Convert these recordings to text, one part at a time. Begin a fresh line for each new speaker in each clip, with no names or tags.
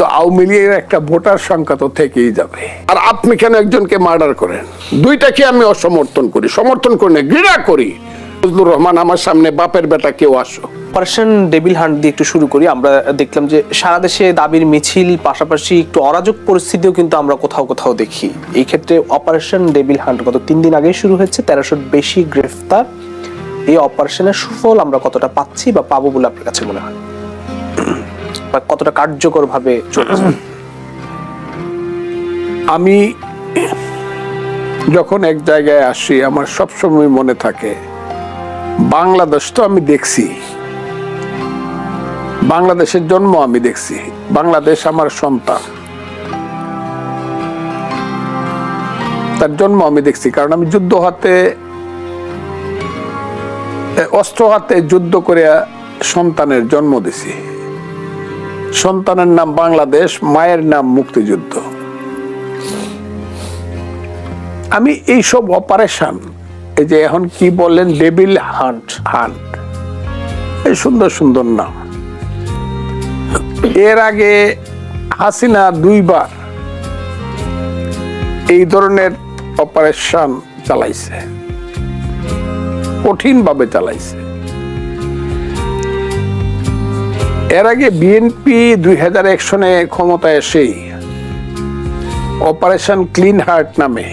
তো আওয়ামী লীগের একটা ভোটার সংখ্যা তো থেকেই যাবে। আর আপনি কেন একজনকে মার্ডার করেন? দুইটাকে আমি অসমর্থন করি। সমর্থন করি না, ঘৃণা করি। ফজলুর রহমান, আমার সামনে বাপের বেটা কেউ আসো।
অপারেশন ডেবিল হান্ট দিয়ে একটু শুরু করি। আমরা দেখলাম যে সারা দেশে দাবির মিছিল, পাশাপাশি একটু অরাজক পরিস্থিতিও কিন্তু আমরা কোথাও কোথাও দেখি। এই ক্ষেত্রে অপারেশন ডেবিল হান্ট গত তিন দিন আগেই শুরু হয়েছে। তেরোশোর বেশি গ্রেফতার। এই অপারেশনের সুফল আমরা কতটা পাচ্ছি বা পাবো বলে আপনার কাছে মনে হয়? বা কতটা কার্যকর ভাবে চলছে?
আমি যখন এক জায়গায় আসি, আমার সবসময় মনে থাকে, বাংলাদেশ তো আমি দেখছি। বাংলাদেশের জন্ম আমি দেখছি। বাংলাদেশ আমার সন্তান। তার জন্ম আমি দেখছি, কারণ আমি যুদ্ধ হাতে অস্ত্র হাতে যুদ্ধ করে সন্তানের জন্ম দিছি। সন্তানের নাম বাংলাদেশ, মায়ের নাম মুক্তিযুদ্ধ। আমি এই সব অপারেশন, এই যে এখন কি বললেন ডেবিল হান্ট হান্ট, এই সুন্দর সুন্দর নাম। এর আগে হাসিনা দুইবার এই ধরনের অপারেশন চালাইছে। কঠিন ভাবে চালাইছে। এর আগে বিএনপি দুই হাজার এক সনে ক্ষমতায় এসেই অপারেশন ক্লিন হার্ট নামে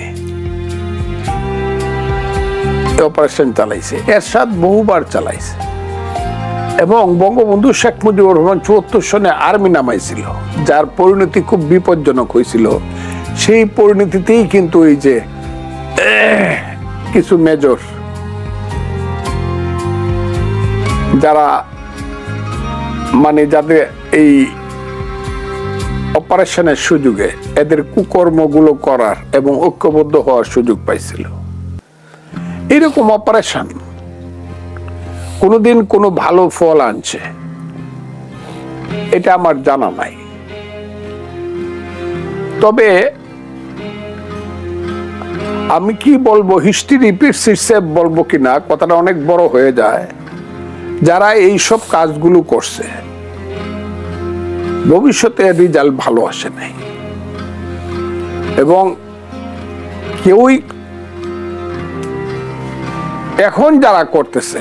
অপারেশন চালাইছে। এরশাদ বহুবার চালাইছে। এবং বঙ্গবন্ধু শেখ মুজিবুর রহমান চুয়াত্তর সনে আর্মি নামাইছিল, যার পরিণতি খুব বিপজ্জনক হয়েছিল। সেই পরিণতিতেই কিন্তু এই যে কিছু মেজর যারা মানে যাদের এই অপারেশনের সুযোগে এদের কুকর্মগুলো করার এবং ঐক্যবদ্ধ হওয়ার সুযোগ পাইছিল। এরকম অপারেশন কোনোদিন কোনো ভালো ফল আনছে, এটা আমার জানা নাই। তবে আমি কি বলব হিস্ট্রি রিপিট বলব কিনা, কথাটা অনেক বড় হয়ে যায়। যারা এই সব কাজগুলো করছে, ভবিষ্যতে রেজাল্ট ভালো আসে নাই। এবং কেউই এখন যারা করতেছে,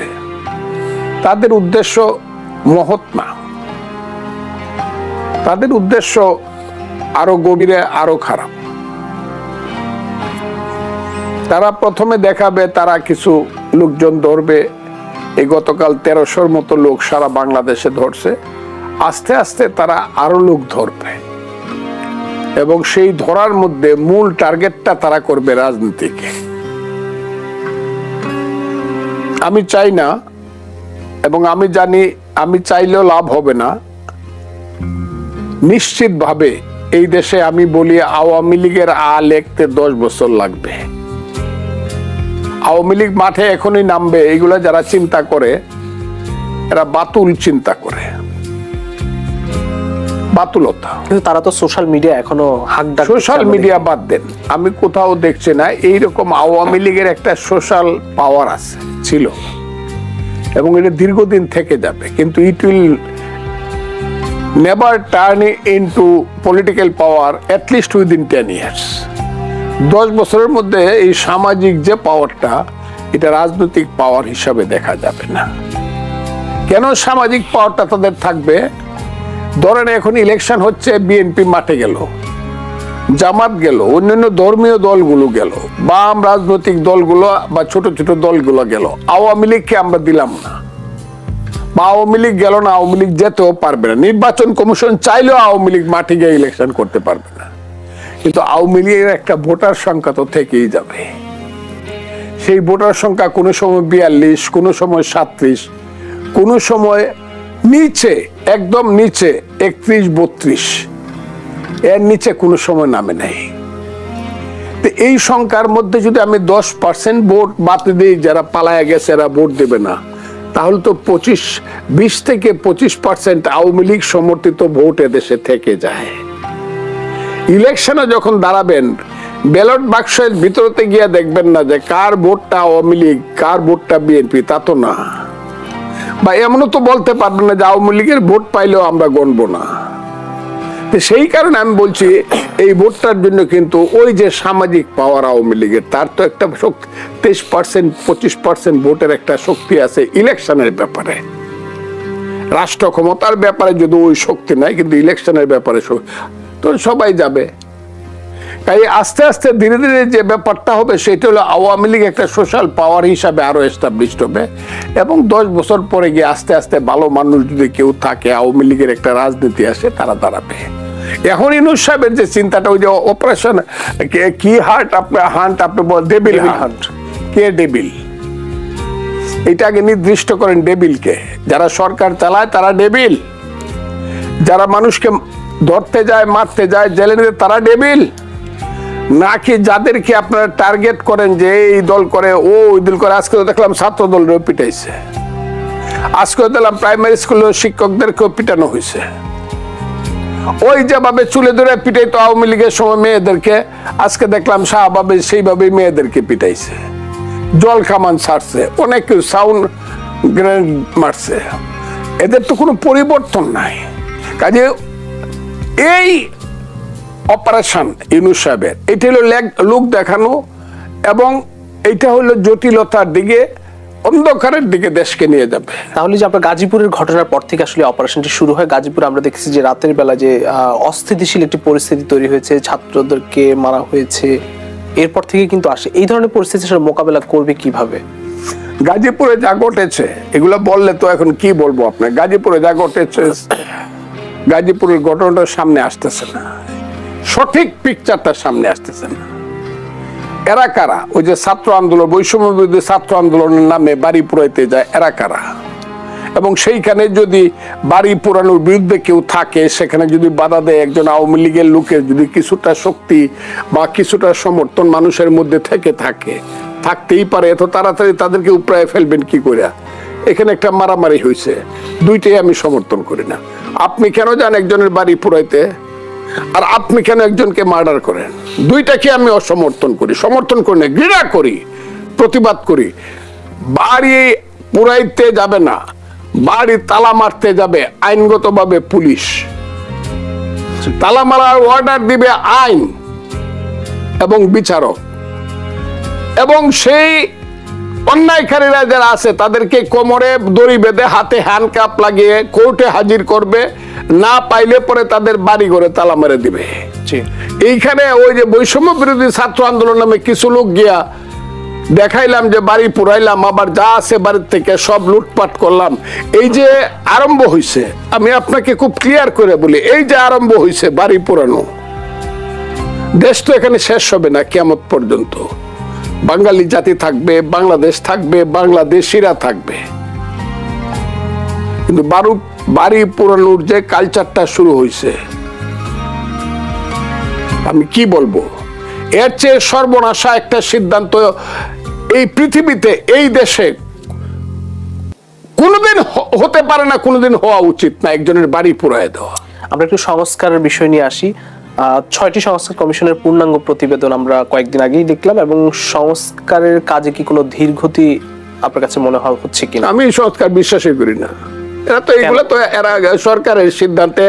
তাদের উদ্দেশ্য মহৎ না। তাদের উদ্দেশ্য আরও গভীরে, আরও খারাপ। তারা প্রথমে দেখাবে তারা কিছু লোকজন ধরবে এই গতকাল তেরোশোর মতো লোক সারা বাংলাদেশে ধরছে। আস্তে আস্তে তারা আরও লোক ধরবে। এবং সেই ধরার মধ্যে মূল টার্গেটটা তারা করবে রাজনীতিকে। আমি চাই না, এবং আমি জানি আমি চাইলেও লাভ হবে না। নিশ্চিতভাবে এই দেশে আমি বলি আওয়ামী লীগের আ লেখতে দশ বছর লাগবে। আওয়ামী লীগ মাঠে এখনই নামবে এইগুলা যারা চিন্তা করে এরা বাতুল চিন্তা করে। বাতুলতা।
কিন্তু তারা তো সোশ্যাল মিডিয়া এখনও হাক
সোশ্যাল মিডিয়া বাদ দেন। আমি কোথাও দেখছি না এইরকম আওয়ামী লীগের একটা সোশ্যাল পাওয়ার আছে ছিল। এবং এটা দীর্ঘদিন থেকে যাবে কিন্তু it will never turn into political power at least within ten years দশ বছরের মধ্যে এই সামাজিক যে পাওয়ারটা এটা রাজনৈতিক পাওয়ার হিসাবে দেখা যাবে না। কেন সামাজিক পাওয়ারটা তাদের থাকবে? ধরেন এখন ইলেকশন হচ্ছে বিএনপি মাঠে গেল, জামাত গেল, অন্যান্য ধর্মীয় দলগুলো গেল বাম রাজনৈতিক দলগুলো বা ছোট ছোট দলগুলো গেল, আওয়ামী লীগকে আমরা দিলাম না। বা আওয়ামী লীগ গেল না, আওয়ামী লীগ যেতেও পারবে না। নির্বাচন কমিশন চাইলেও আওয়ামী লীগ মাঠে গিয়ে ইলেকশন করতে পারবে না। কিন্তু আওয়ামী লীগের একটা ভোটার সংখ্যা তো থেকেই যাবে। সেই ভোটার সংখ্যা কোনো সময় বিয়াল্লিশ, কোনো সময় সাত্রিশ কোনো সময় নিচে, একদম নিচে একত্রিশ, বত্রিশ। এর নিচে কোনো সময় নামে নেই। তো এই সংখ্যার মধ্যে যদি আমি দশ পার্সেন্ট ভোট বাদ দিই, যারা পালায়া গেছে এরা ভোট দেবে না। তাহলে তো পঁচিশ, বিশ থেকে পঁচিশ পার্সেন্ট আওয়ামী লীগ সমর্থিত ভোট এদেশে থেকে যায়। ইলেকশনে যখন দাঁড়াবেন, ব্যালট বাক্সের ভিতরতে গিয়ে দেখবেন না যে কার ভোটটা আওয়ামী লীগ, কার ভোটটা বিএনপি, তা তো না। বা এমনও তো বলতে পারবেন না যে আওয়ামী লীগের ভোট পাইলেও আমরা গণবো না। সেই কারণে আমি বলছি, এই ভোটটার জন্য কিন্তু ওই যে সামাজিক পাওয়ার আওয়ামী লীগের, তার তো একটা শক্তি, তেইশ পার্সেন্ট পঁচিশ পার্সেন্ট ভোটের একটা শক্তি আছে ইলেকশনের ব্যাপারে। রাষ্ট্র ক্ষমতার ব্যাপারে যদি ওই শক্তি নাই, কিন্তু ইলেকশনের ব্যাপারে তো সবাই যাবে। তাই আস্তে আস্তে ধীরে ধীরে যে ব্যাপারটা হবে সেটা হলো আওয়ামী লীগ একটা সোশ্যাল পাওয়ার হিসাবে আরও এস্টাবলিশড হবে এবং দশ বছর পরে গিয়ে আস্তে আস্তে ভালো মানুষ যদি কেউ থাকে আওয়ামী লীগের একটা রাজনীতি আসে তারা দাঁড়াবে। এখন ইনুস সাহেবের যে চিন্তাটা ওই যে অপারেশন কি হার্ট আপনি হান্ট আপনি বল ডেবিল হান্ট কে ডেবিল এটাকে নির্দিষ্ট করেন ডেবিলকে যারা সরকার চালায় তারা ডেবিল যারা মানুষকে ধরতে যায়, মারতে যায়, জেলে নিতে, তারা ডেবিল। নাকি যাদেরকে আপনারা টার্গেট করেন যে এই দল করে, ও ওই দল করে, আজকে তো দেখলাম ছাত্র দল পিটাইছে। আজকে দেখলাম প্রাইমারি স্কুলের শিক্ষকদেরকেও পিটানো হয়েছে। ওই যেভাবে চুলে ধরে পিটাইতো আওয়ামী লীগের সময় মেয়েদেরকে, আজকে দেখলাম শাহভাবে সেইভাবে মেয়েদেরকে পিটাইছে। জল কামান ছাড়ছে, অনেক সাউন্ড গ্রেনেড মারছে। এদের তো কোনো পরিবর্তন নাই। কাজে এই অপারেশন ইউনুস সাহেবের। এটা হলো লোক দেখানো এবং এটা হলো জটিলতার দিকে অন্ধকারের দিকে দেশকে নিয়ে যাবে।
তাহলে যে আপনার গাজীপুরের ঘটনার পর থেকে আসলে অপারেশনটি শুরু হয় গাজীপুরে আমরা দেখেছি যে রাতের বেলা যে অস্থিতিশীল একটি পরিস্থিতি তৈরি হয়েছে ছাত্রদেরকে মারা হয়েছে এরপর থেকে কিন্তু আসে। এই ধরনের পরিস্থিতি আসলে মোকাবেলা করবে কীভাবে?
গাজীপুরে যা ঘটেছে এগুলো বললে তো এখন কি বলব আপনার গাজীপুরে যা ঘটেছে গাজীপুরের ঘটনাটা সামনে আসতেছে না। সঠিক পিকচারটা সামনে আসতেছে না। এরা কারা? ওই যে ছাত্র আন্দোলন, বৈষম্য বিরোধী ছাত্র আন্দোলনের নামে বাড়ি পুরাইতে যায়, এরা কারা? এবং সেইখানে যদি বাড়ি পুরানোর বিরুদ্ধে কেউ থাকে, সেখানে যদি বাধা দেয় একজন আওয়ামী লীগের লোকের, যদি কিছুটা শক্তি বা কিছুটা সমর্থন মানুষের মধ্যে থেকে থাকে, থাকতেই পারে, এত তাড়াতাড়ি তাদেরকে উপরায় ফেলবেন কি করে এখানে একটা মারামারি হয়েছে দুইটাই আমি সমর্থন করি না। আপনি কেন যান একজনের বাড়ি পুরাইতে? আর আপনি কেন একজনকে মার্ডার করেন? দুইটাকে আমি অসমর্থন করি। সমর্থন করি না, ঘৃণা করি, প্রতিবাদ করি। বাড়ি পুরাইতে যাবে না। বাড়ি তালা মারতে যাবে আইনগতভাবে পুলিশ। তালা মারার অর্ডার দিবে আইন এবং বিচারক। এবং সেই অন্যায়কারীরা যারা আছে তাদেরকে কোমরে দড়ি বেঁধে হাতে হ্যান্ডকাপ লাগিয়ে কোর্টে হাজির করবে। না পাইলে পরে তাদের বাড়ি ঘরে তালা মেরে দিবে। এইখানে ওই যে বৈষম্য বিরোধী ছাত্র আন্দোলন নামে কিছু লোক গিয়া দেখাইলাম যে বাড়ি পুরাইলাম আবার যা আছে বাড়ির থেকে সব লুটপাট করলাম। এই যে আরম্ভ হইছে আমি আপনাকে খুব ক্লিয়ার করে বলি এই যে আরম্ভ হইছে বাড়ি পুরানো দেশ তো এখানে শেষ হবে না কেমত পর্যন্ত। বাঙালি জাতি থাকবে, বাংলাদেশ থাকবে, বাংলাদেশিরা থাকবে। কিন্তু বারু বাড়ি পুরানোর যে কালচারটা শুরু হয়েছে আমি কি বলব? এর চেয়ে সর্বনাশা একটা সিদ্ধান্ত এই পৃথিবীতে, এই দেশে কোনোদিন হতে পারে না, কোনোদিন হওয়া উচিত না একজনের বাড়ি পুরায় দেওয়া।
আমরা একটু সংস্কারের বিষয় নিয়ে আসি। ছয়টি সংস্কার কমিশনের পূর্ণাঙ্গ প্রতিবেদন আমরা কয়েকদিন আগেই দেখলাম এবং সংস্কারের কাজে কি কোনো ধীরগতি আপনার কাছে মনে হয় হচ্ছে কিনা?
আমি সংস্কার বিশ্বাসই করি না। এরা তো এগুলো তো এরা সরকারের সিদ্ধান্তে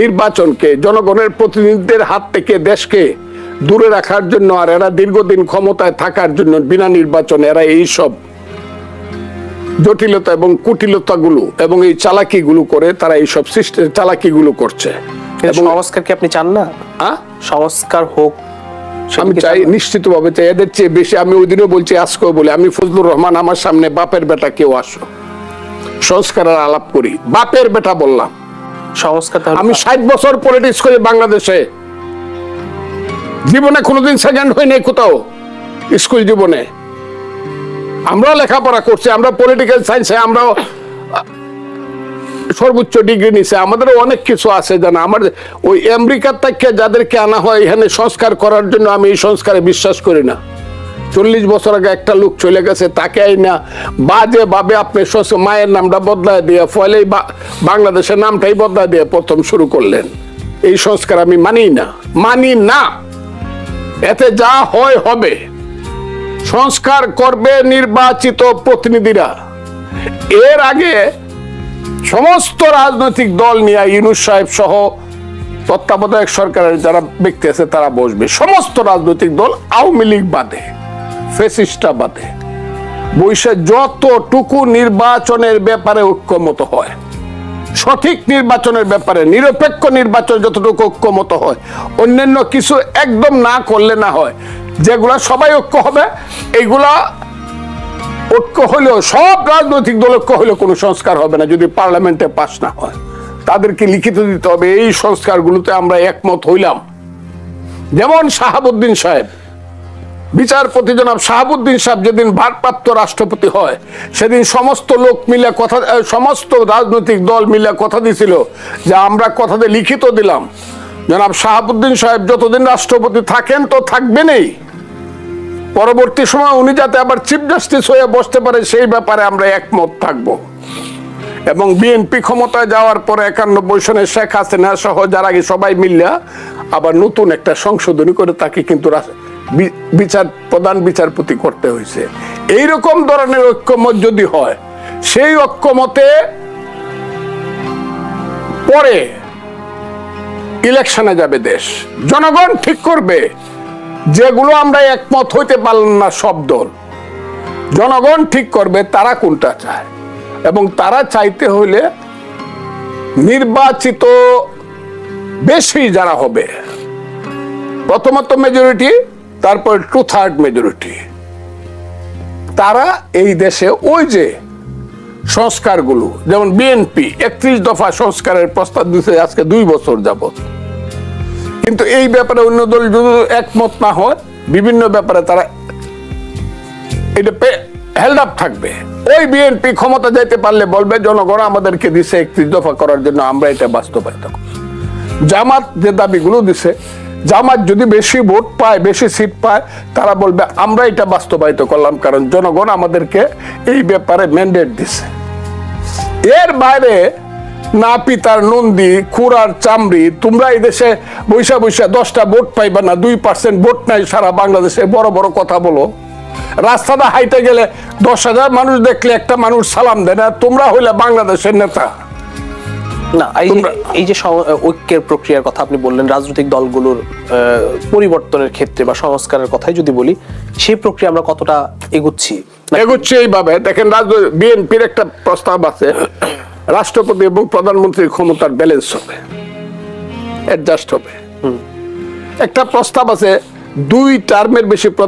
নির্বাচনকে, জনগণের প্রতিনিধিদের হাত থেকে দেশকে দূরে রাখার জন্য আর এরা দীর্ঘদিন ক্ষমতায় থাকার জন্য বিনা নির্বাচনে এরা এই সব জটিলতা এবং কুটিলতা গুলো এবং এই চালাকি গুলো করে তারা এই সব সিস্টেম চালাকি গুলো করছে।
সংস্কার কি আপনি চান না?
আহ?
সংস্কার হোক।
আমি চাই
চান না?
নিশ্চিত ভাবে চাই এদের চেয়ে বেশি আমি ওই দিনও বলছি আজকেও বলি আমি ফজলুর রহমান আমার সামনে বাপের বেটা কেউ আসো। সংস্কারের আলাপ করি। বাপের বেটা বললাম।
সংস্কার
আমি ষাট বছর পলিটিক্স করি বাংলাদেশে। জীবনে কোনোদিন সেকেন্ড হই নাই কোথাও স্কুল জীবনে। আমরাও লেখাপড়া করছি আমরা পলিটিক্যাল সায়েন্সে আমরাও সর্বোচ্চ ডিগ্রি নিছে। আমাদেরও অনেক কিছু আছে জানা। আমার ওই আমেরিকার থেকে যাদেরকে আনা হয়, এখানে সংস্কার করার জন্য আমি এই সংস্কারে বিশ্বাস করি না। চল্লিশ বছর আগে একটা লোক চলে গেছে, তাকে এই না বাজে ভাবে আপনি সংস্কার- মায়ের নামটা বদলায় দিয়ে, ফলেই বা- বাংলাদেশের নামটাই বদলায় দিয়ে প্রথম শুরু করলেন। এই সংস্কার আমি মানি না। মানি না। এতে যা হয় হবে। সংস্কার করবে নির্বাচিত প্রতিনিধিরা। এর আগে সমস্ত রাজনৈতিক দল নিয়ে ইউনুস সাহেব সহ তত্ত্বাবধায়ক সরকারের যারা ব্যক্তি আছে, তারা বসবে। সমস্ত রাজনৈতিক দল আওয়ামী লীগ বাদে ফেসিস্টা বাদে। বৈশে যতটুকু নির্বাচনের ব্যাপারে ঐক্যমত হয়, সঠিক নির্বাচনের ব্যাপারে, নিরপেক্ষ নির্বাচন যতটুকু ঐক্যমত হয়, অন্যান্য কিছু একদম না করলে না হয়, যেগুলা সবাই ঐক্য হবে, এইগুলা ঐক্য হলেও, সব রাজনৈতিক দল ঐক্য হলেও কোনো সংস্কার হবে না যদি পার্লামেন্টে পাশ না হয়। তাদেরকে লিখিত দিতে হবে, এই সংস্কারগুলোতে আমরা একমত হইলাম। যেমন শাহাবুদ্দিন সাহেব, বিচারপতি জনাব শাহাবুদ্দিন সাহেব যেদিন ভারপ্রাপ্ত রাষ্ট্রপতি হয়, সেদিন সমস্ত লোক মিলে কথা সমস্ত রাজনৈতিক দল মিলে কথা দিছিল যে আমরা কথাতে লিখিত দিলাম। জনাব শাহাবুদ্দিন সাহেব যতদিন রাষ্ট্রপতি থাকেন তো থাকবেনই। পরবর্তী সময় উনি যাতে আবার চিফ জাস্টিস হয়ে বসতে পারে, সেই ব্যাপারে আমরা একমত থাকব। এবং বিএনপি ক্ষমতায় যাওয়ার পরে একানব্বই সনে শেখ হাসিনা সহ যারা সবাই মিললে আবার নতুন একটা সংশোধনী করে তাকে কিন্তু বিচার, প্রধান বিচারপতি করতে হয়েছে। এইরকম ধরনের ঐক্যমত যদি হয়, সেই ঐক্যমতে পরে ইলেকশনে যাবে দেশ। জনগণ ঠিক করবে। যেগুলো আমরা একমত হইতে পারলাম না সব দল। জনগণ ঠিক করবে তারা কোনটা চায়। এবং তারা চাইতে হইলে নির্বাচিত বেশি যারা হবে, প্রথমত মেজরিটি তারপর টু থার্ড মেজরিটি তারা এই দেশে ওই যে সংস্কারগুলো, যেমন বিএনপি একত্রিশ দফা সংস্কারের প্রস্তাব দিতে আজকে দুই বছর যাবত কিন্তু এই ব্যাপারে অন্য দল যদি একমত না হয়, বিভিন্ন ব্যাপারে তারা এটা হেল্ড আপ থাকবে ওই বিএনপি ক্ষমতা যাইতে পারলে বলবে, জনগণ আমাদেরকে দিছে একত্রিশ দফা করার জন্য, আমরা এটা বাস্তবায়িত। জামাত যে দাবিগুলো দিছে, জামাত যদি বেশি ভোট পায়, বেশি সিট পায়, তারা বলবে, আমরা এটা বাস্তবায়িত করলাম, কারণ জনগণ আমাদেরকে এই ব্যাপারে ম্যান্ডেট দিছে এর বাইরে না পিতার নন্দী খুরার চামড়ি তোমরা এই দেশে বৈশা বৈশা দশটা ভোট পাইবা না দুই পার্সেন্ট ভোট নাই সারা বাংলাদেশে বড় বড় কথা বলো। রাস্তাটা হাইটে গেলে দশ হাজার মানুষ দেখলে একটা মানুষ সালাম দেয় না তোমরা হইলে বাংলাদেশের নেতা।
না এই যে ঐক্যের প্রক্রিয়ার কথা আপনি বললেন রাজনৈতিক দলগুলোর আহ, পরিবর্তনের ক্ষেত্রে বা সংস্কারের কথাই যদি বলি সেই প্রক্রিয়া আমরা কতটা এগুচ্ছি?
এগুচ্ছে এইভাবে। দেখেন বিএনপির একটা প্রস্তাব আছে রাষ্ট্রপতি এবং প্রধানমন্ত্রীর ক্ষমতার ব্যালেন্স হবে। অ্যাডজাস্ট হবে। একটা প্রস্তাব আছে দুই টার্মের বেশি প্রধান